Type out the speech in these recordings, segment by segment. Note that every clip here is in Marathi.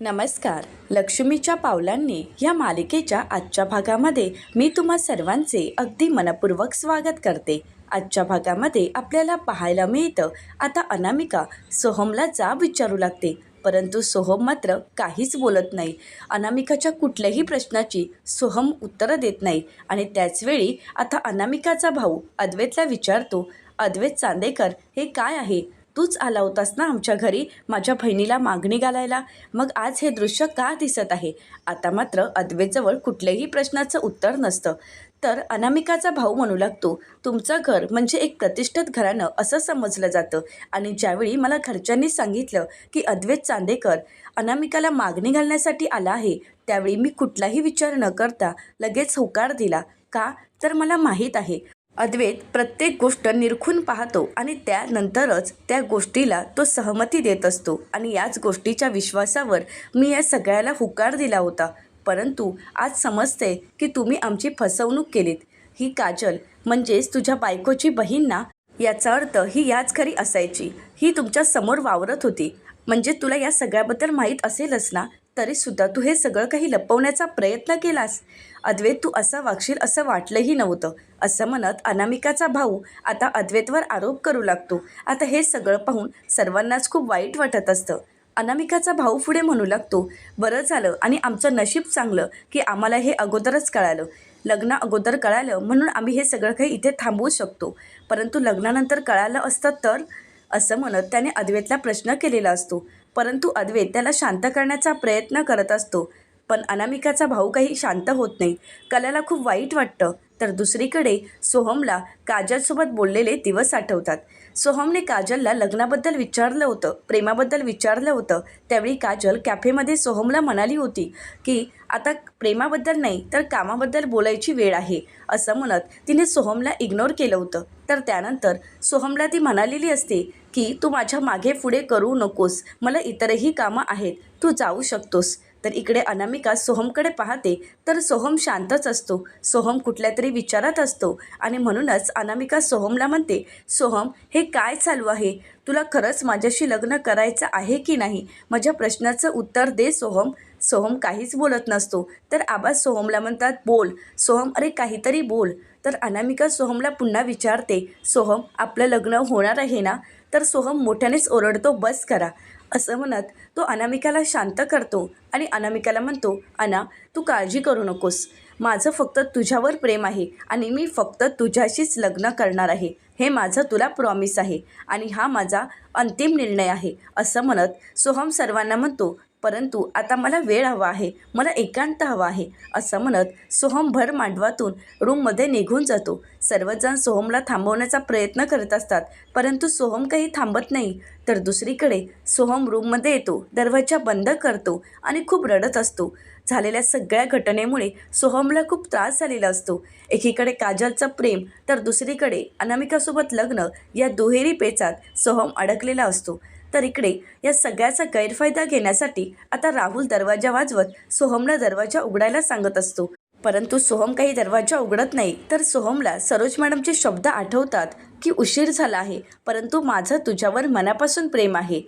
नमस्कार. लक्ष्मीच्या पावलांनी या मालिकेच्या आजच्या भागामध्ये मी तुम्हा सर्वांचे अगदी मनपूर्वक स्वागत करते. आजच्या भागामध्ये आपल्याला पाहायला मिळतं आता अनामिका सोहमला जा विचारू लागते. परंतु सोहम मात्र काहीच बोलत नाही. अनामिकाच्या कुठल्याही प्रश्नाची सोहम उत्तरं देत नाही आणि त्याचवेळी आता अनामिकाचा भाऊ अद्वैतला विचारतो अद्वैत चांदेकर हे काय आहे? तूच आला होतास ना आमच्या घरी माझ्या बहिणीला मागणी घालायला. मग आज हे दृश्य का दिसत आहे? आता मात्र अद्वेजवळ कुठल्याही प्रश्नाचं उत्तर नसतं. तर अनामिकाचा भाऊ म्हणू लागतो तुमचं घर म्हणजे एक प्रतिष्ठित घराणं असं समजलं जातं. आणि ज्यावेळी मला घरच्यांनी सांगितलं की अद्वैत चांदेकर अनामिकाला मागणी घालण्यासाठी आला आहे त्यावेळी मी कुठलाही विचार न करता लगेच होकार दिला. का? तर मला माहीत आहे. अद्वैत प्रत्येक गोष्ट निरखून पाहतो आणि त्यानंतरच त्या गोष्टीला तो सहमती देत असतो. आणि याच गोष्टीच्या विश्वासावर मी या सगळ्याला हुकार दिला होता. परंतु आज समजते की तुम्ही आमची फसवणूक केलीत. ही काजल म्हणजेच तुझ्या बायकोची बहीण ना? याचा अर्थ ही याच खरी असायची. ही तुमच्यासमोर वावरत होती. म्हणजे तुला या सगळ्याबद्दल माहीत असेलच ना? तरीसुद्धा तू हे सगळं काही लपवण्याचा प्रयत्न केलास? अद्वैत तू असं वागशील असं वाटलंही नव्हतं. असं म्हणत अनामिकाचा भाऊ आता अद्वैतवर आरोप करू लागतो. आता हे सगळं पाहून सर्वांनाच खूप वाईट वाटत असतं. अनामिकाचा भाऊ पुढे म्हणू लागतो बरं झालं आणि आमचं नशीब चांगलं की आम्हाला हे अगोदरच कळालं. लग्न अगोदर कळालं म्हणून आम्ही हे सगळं काही इथे थांबवू शकतो. परंतु लग्नानंतर कळालं असतं तर? असं म्हणत त्याने अद्वैतला प्रश्न केलेला असतो. परंतु अद्वैत त्याला शांत करण्याचा प्रयत्न करत असतो. पण अनामिकाचा भाऊ काही शांत होत नाही. कलाला खूप वाईट वाटतं. तर दुसरीकडे सोहमला काजलसोबत बोललेले दिवस आठवतात. सोहमने काजलला लग्नाबद्दल विचारलं होतं. प्रेमाबद्दल विचारलं होतं. त्यावेळी काजल कॅफेमध्ये सोहमला म्हणाली होती की आता प्रेमाबद्दल नाही तर कामाबद्दल बोलायची वेळ आहे असं म्हणत तिने सोहमला इग्नोर केलं होतं. तर त्यानंतर सोहमला ती म्हणालेली असते की तू माझ्या मागे पुढे करू नकोस. मला इतरही कामं आहेत. तू जाऊ शकतोस. तर इकडे अनामिका सोहमकडे पाहते. तर सोहम शांतच असतो. सोहम कुठल्या तरी विचारात असतो. आणि म्हणूनच अनामिका सोहमला म्हणते सोहम हे काय चालू आहे? तुला खरंच माझ्याशी लग्न करायचं आहे की नाही? माझ्या प्रश्नाचं उत्तर दे सोहम. सोहम काहीच बोलत नसतो. तर आबा सोहमला म्हणतात बोल. सोहम अरे काहीतरी बोल. तर अनामिका सोहमला पुन्हा विचारते सोहम आपलं लग्न होणार आहे ना तर सोहम मोठ्यानेच ओरडतो बस करा असं म्हणत तो अनामिकाला शांत करतो आणि अनामिकाला म्हणतो अना तू काळजी करू नकोस. माझं फक्त तुझ्यावर प्रेम आहे आणि मी फक्त तुझ्याशीच लग्न करणार आहे. हे माझं तुला प्रॉमिस आहे आणि हा माझा अंतिम निर्णय आहे असं म्हणत सोहम सर्वांना म्हणतो परंतु आता मला वेळ हवा आहे मला एकांत हवा आहे असं म्हणत सोहम भर मांडवातून रूममध्ये निघून जातो. सर्वजण सोहमला थांबवण्याचा प्रयत्न करत असतात परंतु सोहम काही थांबत नाही. तर दुसरीकडे सोहम रूममध्ये येतो दरवाजा बंद करतो आणि खूप रडत असतो. झालेल्या सगळ्या घटनेमुळे सोहमला खूप त्रास झालेला असतो. एकीकडे काजलचं प्रेम तर दुसरीकडे अनामिकासोबत लग्न या दुहेरी पेचात सोहम अडकलेला असतो. तर इकडे या सगळ्याचा गैरफायदा घेण्यासाठी आता राहुल दरवाजा वाजवत सोहमला दरवाजा उघडायला सांगत असतो. परंतु सोहम काही दरवाजा उघडत नाही तर सोहमला सरोज मॅडमचे शब्द आठवतात की उशीर झाला आहे परंतु माझं तुझ्यावर मनापासून प्रेम आहे.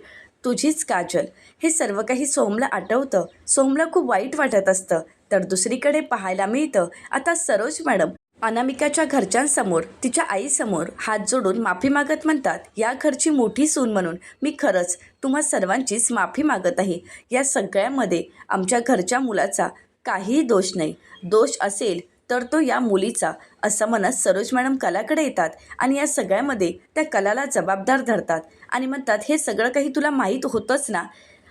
तुझीच काजल. हे सर्व काही सोहमला आठवतं. सोहमला खूप वाईट वाटत असतं. तर दुसरीकडे पाहायला मिळतं. आता सरोज मॅडम अनामिकाच्या घरच्यांसमोर तिच्या आईसमोर हात जोडून माफी मागत म्हणतात या घरची मोठी सून म्हणून मी खरंच तुम्हा सर्वांचीच माफी मागत आहे. या सगळ्यामध्ये आमच्या घरच्या मुलाचा काहीही दोष नाही. दोष असेल तर तो या मुलीचा असं म्हणत सरोज मॅडम कलाकडे येतात आणि या सगळ्यामध्ये त्या कलाला जबाबदार धरतात आणि म्हणतात हे सगळं काही तुला माहीत होतंच ना?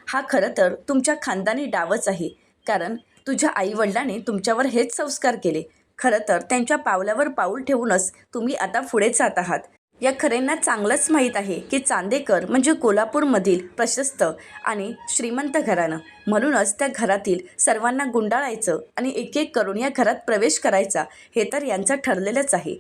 हा खरं तर तुमच्या खानदानी डावच आहे. कारण तुझ्या आईवडिलांनी तुमच्यावर हेच संस्कार केले. खरं तर त्यांच्या पावलावर पाऊल ठेवूनच तुम्ही आता पुढे जात आहात. या खरेंना चांगलंच माहीत आहे की चांदेकर म्हणजे कोल्हापूरमधील प्रशस्त आणि श्रीमंत घराणं. म्हणूनच त्या घरातील सर्वांना गुंडाळायचं आणि एक एक करून या घरात प्रवेश करायचा हे तर यांचं ठरलेलंच आहे.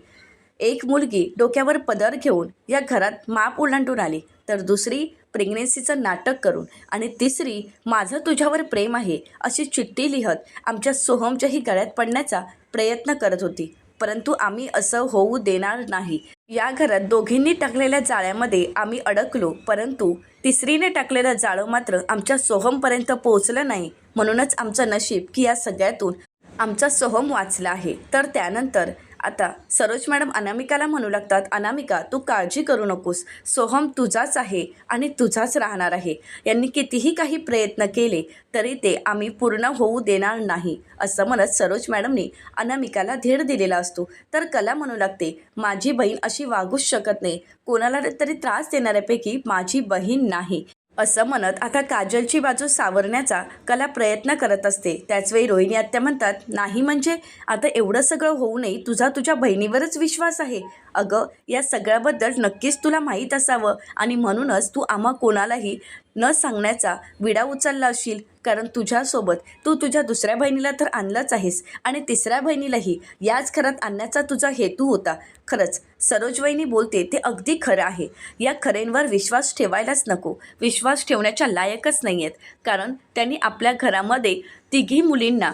एक मुलगी डोक्यावर पदर घेऊन या घरात माप ओलांडून आली तर दुसरी प्रेग्नेन्सीचं नाटक करून आणि तिसरी माझं तुझ्यावर प्रेम आहे अशी चिठ्ठी लिहत आमच्या सोहमच्याही गळ्यात पडण्याचा प्रयत्न करत होती. परंतु आम्ही असं होऊ देणार नाही. या घरात दोघींनी टाकलेल्या जाळ्यामध्ये आम्ही अडकलो. परंतु तिसरीने टाकलेलं जाळं मात्र आमच्या सोहमपर्यंत पोहोचलं नाही. म्हणूनच आमचं नशीब की या सगळ्यातून आमचा सोहम वाचला आहे. तर त्यानंतर आता सरोज मॅडम अनामिकाला म्हणू लागतात अनामिका तू काळजी करू नकोस. सोहम तुझाच आहे आणि तुझाच राहणार आहे. यांनी कितीही काही प्रयत्न केले तरी ते आम्ही पूर्ण होऊ देणार नाही असं म्हणत सरोज मॅडमनी अनामिकाला धीर दिलेला असतो. तर कला म्हणू लागते माझी बहीण अशी वागूच शकत नाही. कोणाला तरी त्रास देणाऱ्यापैकी माझी बहीण नाही. असं म्हणत आता काजलची बाजू सावरण्याचा कला प्रयत्न करत असते. त्याचवेळी रोहिणी आत्या म्हणतात नाही म्हणजे आता एवढं सगळं होऊ नये. तुझा तुझ्या बहिणीवरच विश्वास आहे. अगं या सगळ्याबद्दल नक्कीच तुला माहीत असावं आणि म्हणूनच तू आम्हा कोणालाही न सांगण्याचा विडा उचलला असशील. कारण तुझ्यासोबत तू तुझ्या दुसऱ्या बहिणीला तर आणलंच आहेस आणि तिसऱ्या बहिणीलाही याच घरात आणण्याचा तुझा हेतू होता. खरंच सरोज वहिनी बोलते ते अगदी खरं आहे. या खरेंवर विश्वास ठेवायलाच नको. विश्वास ठेवण्याच्या लायकच नाही आहेत कारण त्यांनी आपल्या घरामध्ये तिघी मुलींना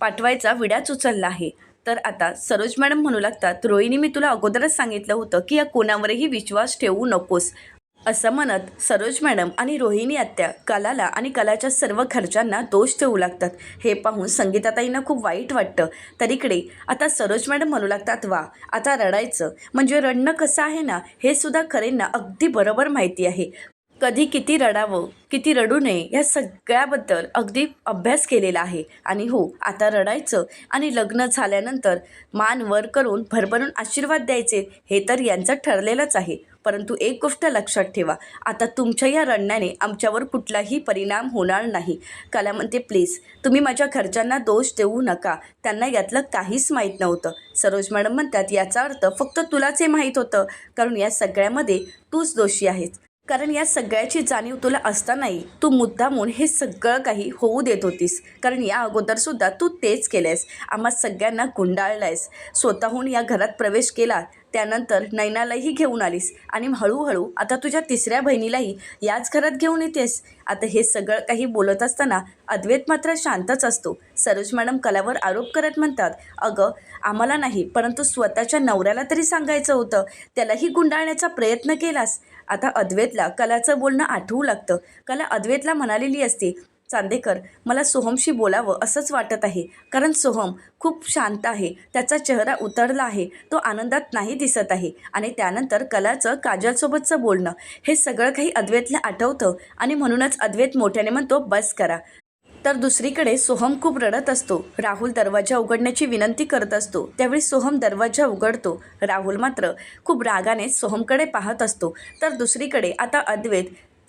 पाठवायचा विडाच उचलला आहे. तर आता सरोज मॅडम म्हणू लागतात रोहिणी मी तुला अगोदरच सांगितलं होतं की या कोणावरही विश्वास ठेवू नकोस. असं म्हणत सरोज मॅडम आणि रोहिणी आत्या कलाला आणि कलाच्या सर्व घरच्यांना दोष देऊ लागतात. हे पाहून संगीताताईंना खूप वाईट वाटतं. तरीकडे आता सरोज मॅडम म्हणू लागतात वा आता रडायचं. म्हणजे रडणं कसं आहे ना? हे सुद्धा खरेंना अगदी बरोबर माहिती आहे. कधी किती रडावं किती रडू नये या सगळ्याबद्दल अगदी अभ्यास केलेला आहे. आणि हो आता रडायचं आणि लग्न झाल्यानंतर मान वर करून भरभरून आशीर्वाद द्यायचे हे तर यांचं ठरलेलंच आहे. परंतु एक गोष्ट लक्षात ठेवा आता तुमच्या या रडण्याने आमच्यावर कुठलाही परिणाम होणार नाही. कला म्हणते प्लीज तुम्ही माझ्या घरच्यांना दोष देऊ नका. त्यांना यातलं काहीच माहीत नव्हतं. सरोज मॅडम म्हणतात याचा अर्थ फक्त तुलाच हे माहीत होतं कारण या सगळ्यामध्ये तूच दोषी आहेस. कारण या सगळ्याची जाणीव तुला असतानाही तू मुद्दामून हे सगळं काही होऊ देत होतीस. कारण या अगोदरसुद्धा तू तेच केलंयस. आम्हा सगळ्यांना गुंडाळलंयस. स्वतःहून या घरात प्रवेश केला त्यानंतर नैनालाही घेऊन आलीस. आणि हळूहळू आता तुझ्या तिसऱ्या बहिणीलाही याच घरात घेऊन येतेस. आता हे सगळं काही बोलत असताना अद्वैत मात्र शांतच असतो. सरोज मॅडम कलावर आरोप करत म्हणतात अगं आम्हाला नाही परंतु स्वतःच्या नवऱ्याला तरी सांगायचं होतं. त्यालाही गुंडाळण्याचा प्रयत्न केलास. आता अद्वैतला कलाचं बोलणं आठवू लागतं. कला अद्वैतला म्हणालेली असते चांदेकर मला सोहमशी बोलावं असंच वाटत आहे. कारण सोहम खूप शांत आहे त्याचा चेहरा उतरला आहे तो आनंदात नाही दिसत आहे आणि त्यानंतर कलाचं काजलसोबतचं बोलणं हे सगळं काही अद्वैतला आठवतं आणि म्हणूनच अद्वैत मोठ्याने म्हणतो बस करा. तर दुसरीकडे सोहम खूप रडत असतो. राहुल दरवाजा उघडण्याची विनंती करत असतो. त्यावेळी सोहम दरवाजा उघडतो. राहुल मात्र खूप रागाने सोहमकडे पाहत असतो. तर दुसरीकडे आता अद्वैत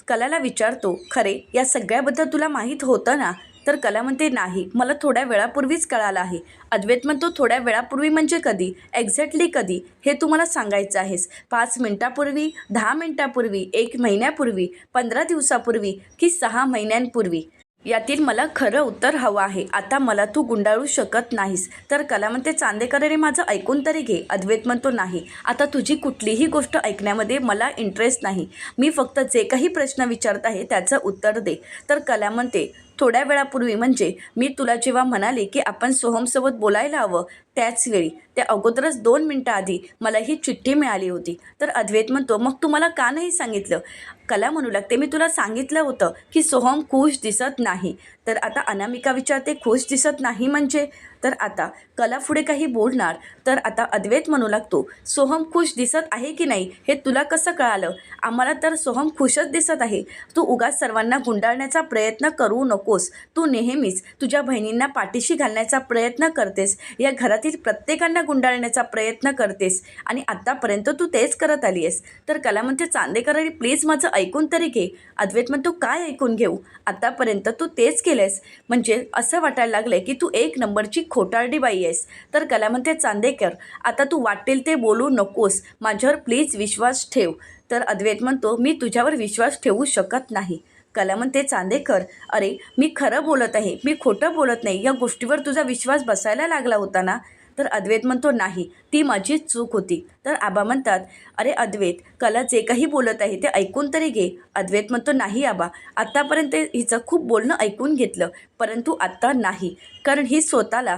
कलाला विचारतो खरे या सगळ्याबद्दल तुला माहीत होतं ना? तर कला म्हणते नाही मला थोड्या वेळापूर्वीच कळालं आहे. अद्वैत म्हणतो थोड्या वेळापूर्वी म्हणजे कधी? एक्झॅक्टली कधी? हे तुम्हाला सांगायचं आहेस. पाच मिनटापूर्वी दहा मिनटापूर्वी एक महिन्यापूर्वी पंधरा दिवसापूर्वी की सहा महिन्यांपूर्वी? यातील मला खरं उत्तर हवं आहे. आता मला तू गुंडाळू शकत नाहीस. तर कला म्हणते चांदेकरांनी माझं ऐकून तरी घे. अद्वैत म्हणतो नाही. आता तुझी कुठलीही गोष्ट ऐकण्यामध्ये मला इंटरेस्ट नाही. मी फक्त जे काही प्रश्न विचारत आहे त्याचं उत्तर दे. तर कला म्हणते थोड्या वेळापूर्वी म्हणजे मी तुला जेव्हा म्हणाले की आपण सोहमसोबत बोलायला हवं त्याच वेळी त्या अगोदरच दोन मिनटं आधी मला ही चिठ्ठी मिळाली होती. तर अद्वैत म्हणतो मग तू मला का नाही सांगितलं? कला म्हणू लागते मी तुला सांगितलं होतं की सोहम खुश दिसत नाही. तर आता अनामिका विचारते खुश दिसत नाही म्हणजे? तर आता कला पुढे काही बोलणार तर आता अद्वैत म्हणू लागतो सोहम खुश दिसत आहे की नाही हे तुला कसं कळालं? आम्हाला तर सोहम खुशच दिसत आहे. तू उगाच सर्वांना गुंडाळण्याचा प्रयत्न करू नकोस. तू नेहमीच तुझ्या बहिणींना पाठीशी घालण्याचा प्रयत्न करतेस. या घरातील प्रत्येकांना गुंडाळण्याचा प्रयत्न करतेस. आणि आत्तापर्यंत तू तेच करत आली आहेस तर कला म्हणते चांदेकरांनी प्लीज माझं ऐकून तरी घे. अद्वैत म्हणतो काय ऐकून घेऊ? आत्तापर्यंत तू तेच केलंयस. म्हणजे असं वाटायला लागलं की तू एक नंबरची खोटारडी बाई आहेस. तर कला म्हणते चांदेकर आता तू वाटेल ते बोलू नकोस. माझ्यावर प्लीज विश्वास ठेव. तर अद्वैत म्हणतो मी तुझ्यावर विश्वास ठेवू शकत नाही. कला म्हणते चांदेकर अरे मी खरं बोलत आहे. मी खोटं बोलत नाही. या गोष्टीवर तुझा विश्वास बसायला लागला होता ना? तर अद्वैत म्हणतो नाही ती माझी चूक होती. तर आबा म्हणतात अरे अद्वैत कला जे काही बोलत आहे ते ऐकून तरी घे. अद्वैत म्हणतो नाही आबा आत्तापर्यंत हिचं खूप बोलणं ऐकून घेतलं परंतु आत्ता नाही कारण ही स्वतःला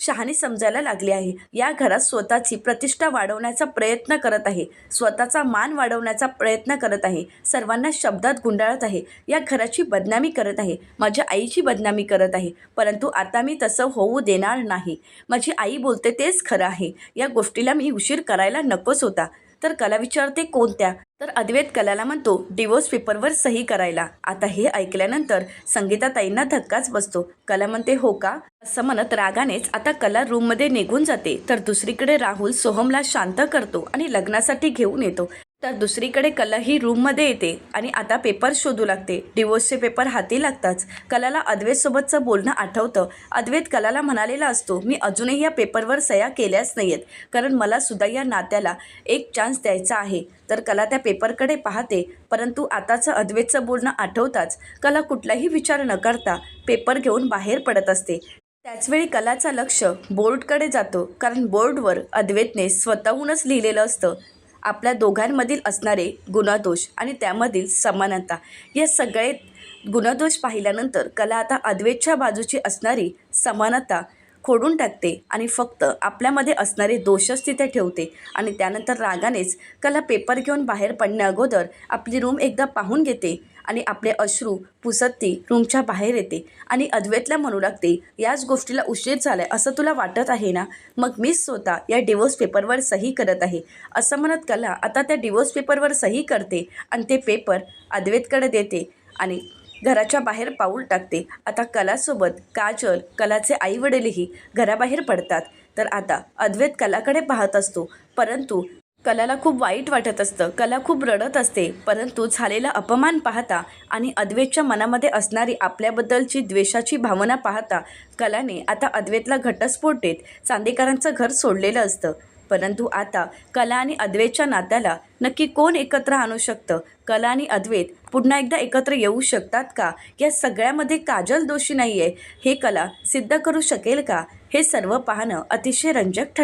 शहाणी समजायला लागली आहे. या घरात स्वतःची प्रतिष्ठा वाढवण्याचा प्रयत्न करत आहे. स्वतःचा मान वाढवण्याचा प्रयत्न करत आहे. सर्वांना शब्दात गुंडाळत आहे. या घराची बदनामी करत आहे. माझ्या आईची बदनामी करत आहे. परंतु आता मी तसं होऊ देणार नाही. माझी आई बोलते तेच खरं आहे. या गोष्टीला मी उशीर करायला नकोच होता. तर कला विचारते कोणत्या? तर अद्वैत कलाला म्हणतो डिवोर्स पेपरवर सही करायला. आता हे ऐकल्यानंतर संगीताताईंना धक्काच बसतो. कला म्हणते हो का? असं म्हणत रागानेच आता कला रूममध्ये निघून जाते. तर दुसरीकडे राहुल सोहमला शांत करतो आणि लग्नासाठी घेऊन येतो. तर दुसरीकडे कला ही रूममध्ये येते आणि आता पेपर शोधू लागते. डिवोर्सचे पेपर हाती लागताच. कलाला अद्वैतसोबतचं बोलणं आठवतं. अद्वैत कलाला म्हणालेला असतो मी अजूनही या पेपरवर सह्या केल्याच नाही आहेत कारण मला सुद्धा या नात्याला एक चान्स द्यायचा आहे. तर कला त्या पेपरकडे पाहते. परंतु आताचं अद्वैतचं बोलणं आठवताच. कला कुठलाही विचार न करता पेपर घेऊन बाहेर पडत असते. त्याचवेळी कलाचं लक्ष बोर्डकडे जातो. कारण बोर्डवर अद्वैतने स्वतःहूनच लिहिलेलं असतं. आपल्या दोघांमधील असणारे गुणदोष आणि त्यामधील समानता. या सगळे गुणदोष पाहिल्यानंतर कला आता अद्वैतच्या बाजूची असणारी समानता खोडून टाकते आणि फक्त आपल्यामध्ये असणारे दोषच तिथे ठेवते. आणि त्यानंतर रागानेच कला पेपर घेऊन बाहेर पडण्याअगोदर आपली रूम एकदा पाहून घेते. आणि आपले अश्रू पुसत ती रूमच्या बाहेर येते आणि अद्वैतला म्हणू लागते याच गोष्टीला उशीर झालाय असं तुला वाटत आहे ना? मग मीच स्वतः या डिवोर्स पेपरवर सही करत आहे. असं म्हणत कला आता त्या डिवोर्स पेपरवर सही करते आणि ते पेपर अद्वैतकडे देते आणि घराच्या बाहेर पाऊल टाकते. आता कलासोबत काजल कलाचे आईवडीलही घराबाहेर पडतात. तर आता अद्वैत कलाकडे पाहत असतो. परंतु कलाला खूप वाईट वाटत असतं. कला खूप रडत असते. परंतु झालेला अपमान पाहता आणि अद्वैतच्या मनामध्ये असणारी आपल्याबद्दलची द्वेषाची भावना पाहता कलाने आता अद्वैतला घटस्फोट देत चांदेकरांचं घर सोडलेलं असतं. परंतु आता कला आणि अद्वैतच्या नात्याला नक्की कोण एकत्र आणू शकतं? कला आणि अद्वैत पुन्हा एकदा एकत्र येऊ शकतात का? या सगळ्यामध्ये काजल दोषी नाही आहे हे कला सिद्ध करू शकेल का? हे सर्व पाहणं अतिशय रंजक ठरेल.